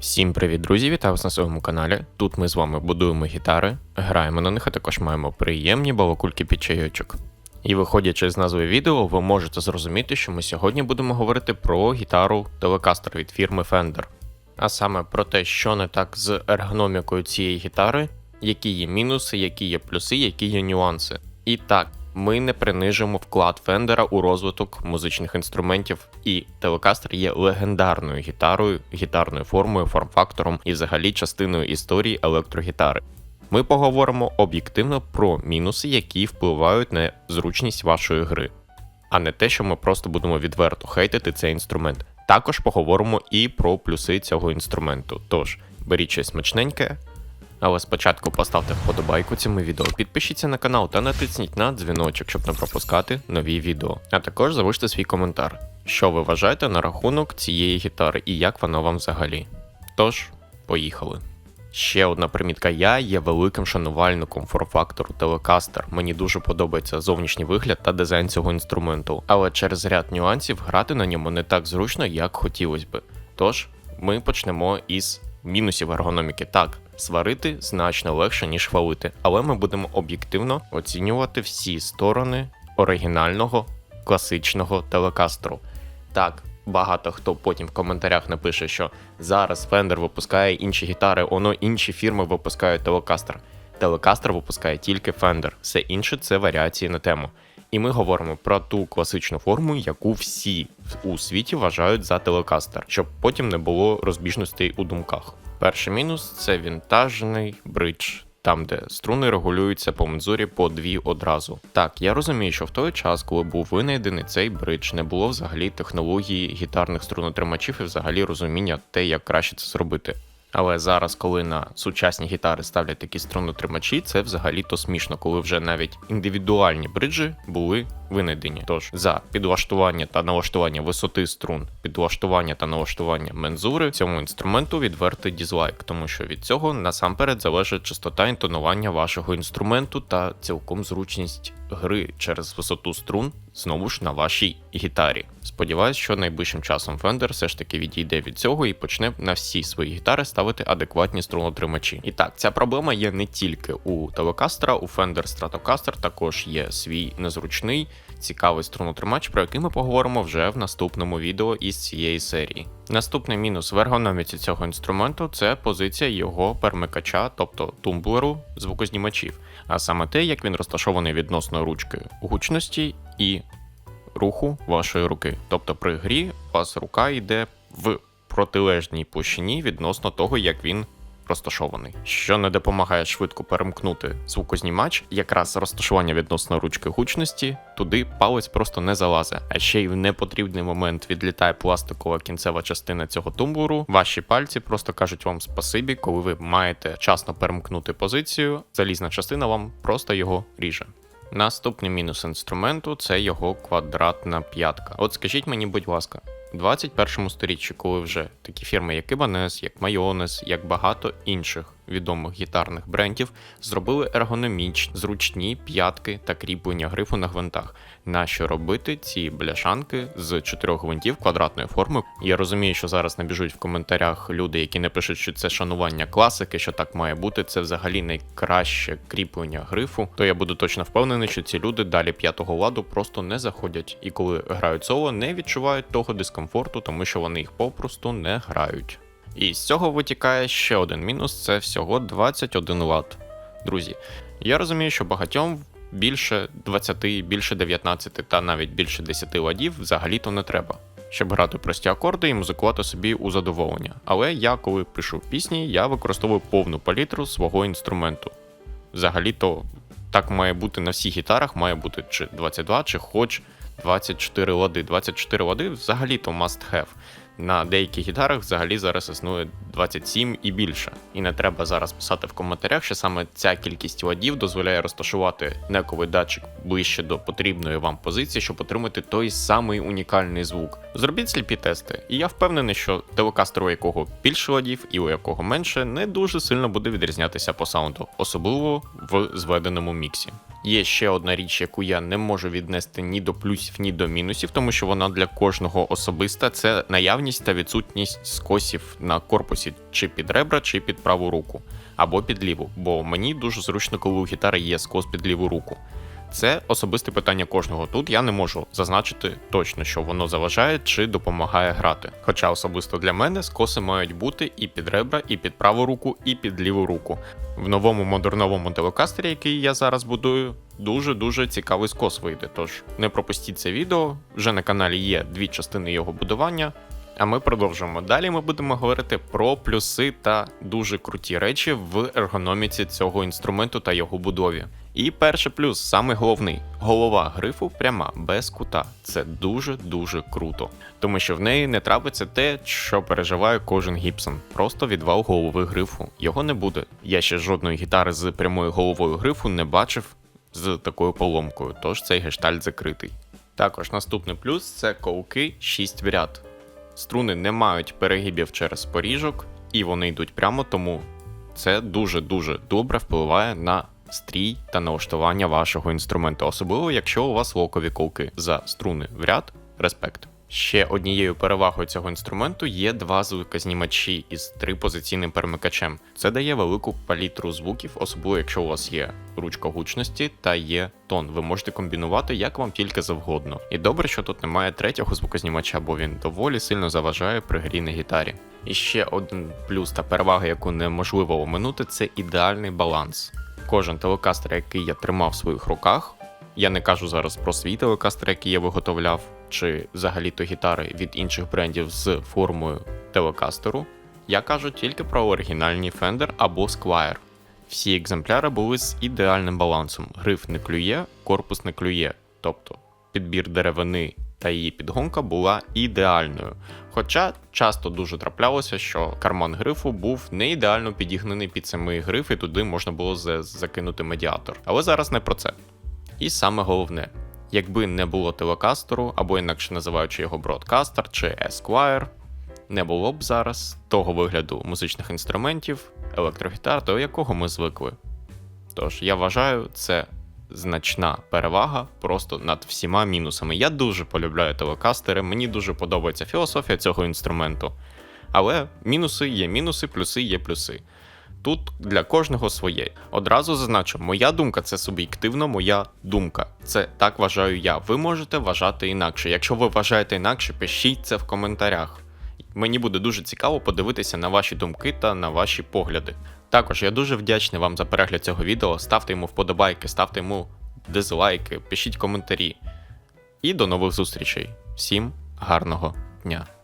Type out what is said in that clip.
Всім привіт, друзі! Вітаю вас на своєму каналі. Тут ми з вами будуємо гітари, граємо на них, а також маємо приємні балакульки під чайочок. І виходячи з назви відео, ви можете зрозуміти, що ми сьогодні будемо говорити про гітару Telecaster від фірми Fender. А саме про те, що не так з ергономікою цієї гітари, які є мінуси, які є плюси, які є нюанси. І так, ми не принижимо вклад Фендера у розвиток музичних інструментів, і Telecaster є легендарною гітарою, гітарною формою, форм-фактором і взагалі частиною історії електрогітари. Ми поговоримо об'єктивно про мінуси, які впливають на зручність вашої гри, а не те, що ми просто будемо відверто хейтити цей інструмент. Також поговоримо і про плюси цього інструменту. Тож беріть щось смачненьке, але спочатку поставте вподобайку цьому відео, підпишіться на канал та натисніть на дзвіночок, щоб не пропускати нові відео. А також залиште свій коментар, що ви вважаєте на рахунок цієї гітари і як вона вам взагалі. Тож, поїхали. Ще одна примітка. Я є великим шанувальником форм-фактору Telecaster. Мені дуже подобається зовнішній вигляд та дизайн цього інструменту, але через ряд нюансів грати на ньому не так зручно, як хотілося би. Тож, ми почнемо із мінусів ергономіки. Так, сварити значно легше, ніж хвалити, але ми будемо об'єктивно оцінювати всі сторони оригінального класичного телекастеру. Так, багато хто потім в коментарях напише, що зараз Fender випускає інші гітари, воно інші фірми випускають телекастер. Телекастер випускає тільки Fender, все інше це варіації на тему. І ми говоримо про ту класичну форму, яку всі у світі вважають за телекастер, щоб потім не було розбіжностей у думках. Перший мінус це вінтажний бридж. Там, де струни регулюються по мензурі по дві одразу. Так, я розумію, що в той час, коли був винайдений цей бридж, не було взагалі технології гітарних струнотримачів і взагалі розуміння те, як краще це зробити. Але зараз, коли на сучасні гітари ставлять такі струнотримачі, це взагалі то смішно, коли вже навіть індивідуальні бриджі були винайдені. Тож за підлаштування та налаштування висоти струн, підлаштування та налаштування мензури цьому інструменту відвертий дізлайк, тому що від цього насамперед залежить частота інтонування вашого інструменту та цілком зручність гри через висоту струн знову ж на вашій гітарі. Сподіваюсь, що найближчим часом Fender все ж таки відійде від цього і почне на всі свої гітари ставити адекватні струнотримачі. І так, ця проблема є не тільки у Telecaster, у Fender Stratocaster також є свій незручний, цікавий струнотримач, про який ми поговоримо вже в наступному відео із цієї серії. Наступний мінус в ергономіці цього інструменту це позиція його перемикача, тобто тумблеру звукознімачів, а саме те, як він розташований відносно ручки гучності і руху вашої руки. Тобто при грі у вас рука йде в протилежній площині відносно того, як він розташований, що не допомагає швидко перемкнути звукознімач, якраз розташування відносно ручки гучності, туди палець просто не залазить. А ще й в непотрібний момент відлітає пластикова кінцева частина цього тумблеру. Ваші пальці просто кажуть вам спасибі, коли ви маєте вчасно перемкнути позицію. Залізна частина вам просто його ріже. Наступний мінус інструменту це його квадратна п'ятка. От скажіть мені, будь ласка, у 21 сторіччі, коли вже такі фірми, як Ібанес, як Майонез, як багато інших відомих гітарних брендів, зробили ергономічні, зручні п'ятки та кріплення грифу на гвинтах. Нащо робити ці бляшанки з чотирьох гвинтів квадратної форми? Я розумію, що зараз набіжуть в коментарях люди, які не пишуть, що це шанування класики, що так має бути. Це взагалі найкраще кріплення грифу. То я буду точно впевнений, що ці люди далі п'ятого ладу просто не заходять, і коли грають соло, не відчувають того дискомфорту, тому що вони їх попросту не грають. І з цього витікає ще один мінус: це всього 21 Вт. Друзі, я розумію, що багатьом більше 20, більше 19 та навіть більше 10 ладів взагалі-то не треба, щоб грати прості акорди і музикувати собі у задоволення. Але я, коли пишу пісні, я використовую повну палітру свого інструменту. Взагалі-то так має бути на всіх гітарах, має бути чи 22, чи хоч 24 лади. 24 лади взагалі-то must have. На деяких гітарах взагалі зараз існує 27 і більше. І не треба зараз писати в коментарях, що саме ця кількість ладів дозволяє розташувати нековий датчик ближче до потрібної вам позиції, щоб отримати той самий унікальний звук. Зробіть сліпі тести, і я впевнений, що телекастер, у якого більше ладів і у якого менше, не дуже сильно буде відрізнятися по саунду, особливо в зведеному міксі. Є ще одна річ, яку я не можу віднести ні до плюсів, ні до мінусів, тому що вона для кожного особиста. Це наявність та відсутність скосів на корпусі чи під ребра, чи під праву руку, або під ліву. Бо мені дуже зручно, коли у гітари є скос під ліву руку. Це особисте питання кожного. Тут я не можу зазначити точно, що воно заважає чи допомагає грати. Хоча особисто для мене скоси мають бути і під ребра, і під праву руку, і під ліву руку. В новому модерновому телекастері, який я зараз будую, дуже-дуже цікавий скос вийде. Тож не пропустіть це відео. Вже на каналі є дві частини його будування. А ми продовжуємо. Далі ми будемо говорити про плюси та дуже круті речі в ергономіці цього інструменту та його будові. І перший плюс, самий головний, голова грифу пряма без кута. Це дуже-дуже круто. Тому що в неї не трапиться те, що переживає кожен гіпсон. Просто відвал голови грифу. Його не буде. Я ще жодної гітари з прямою головою грифу не бачив з такою поломкою, тож цей гештальт закритий. Також наступний плюс це ковки 6 в ряд. Струни не мають перегибів через поріжок, і вони йдуть прямо, тому це дуже-дуже добре впливає на стрій та налаштування вашого інструменту, особливо якщо у вас локові колки за струни в ряд. Респект. Ще однією перевагою цього інструменту є два звукознімачі із трипозиційним перемикачем. Це дає велику палітру звуків, особливо якщо у вас є ручка гучності та є тон. Ви можете комбінувати як вам тільки завгодно. І добре, що тут немає третього звукознімача, бо він доволі сильно заважає при грі на гітарі. І ще один плюс та перевага, яку неможливо оминути, це ідеальний баланс. Кожен телекастер, який я тримав в своїх руках, я не кажу зараз про свій телекастер, який я виготовляв, чи взагалі-то гітари від інших брендів з формою телекастеру. Я кажу тільки про оригінальні Fender або Squire. Всі екземпляри були з ідеальним балансом. Гриф не клює, корпус не клює. Тобто підбір деревини та її підгонка була ідеальною. Хоча часто дуже траплялося, що карман грифу був не ідеально підігнаний під самий гриф, і туди можна було закинути медіатор. Але зараз не про це. І саме головне, якби не було телекастеру, або інакше називаючи його бродкастер чи Esquire, не було б зараз того вигляду музичних інструментів, електрогітар, до якого ми звикли. Тож я вважаю, це значна перевага просто над всіма мінусами. Я дуже полюбляю телекастери, мені дуже подобається філософія цього інструменту. Але мінуси є мінуси, плюси є плюси. Тут для кожного своє. Одразу зазначу, моя думка це суб'єктивно моя думка. Це так вважаю я. Ви можете вважати інакше. Якщо ви вважаєте інакше, пишіть це в коментарях. Мені буде дуже цікаво подивитися на ваші думки та на ваші погляди. Також я дуже вдячний вам за перегляд цього відео. Ставте йому вподобайки, ставте йому дизлайки, пишіть коментарі. І до нових зустрічей. Всім гарного дня!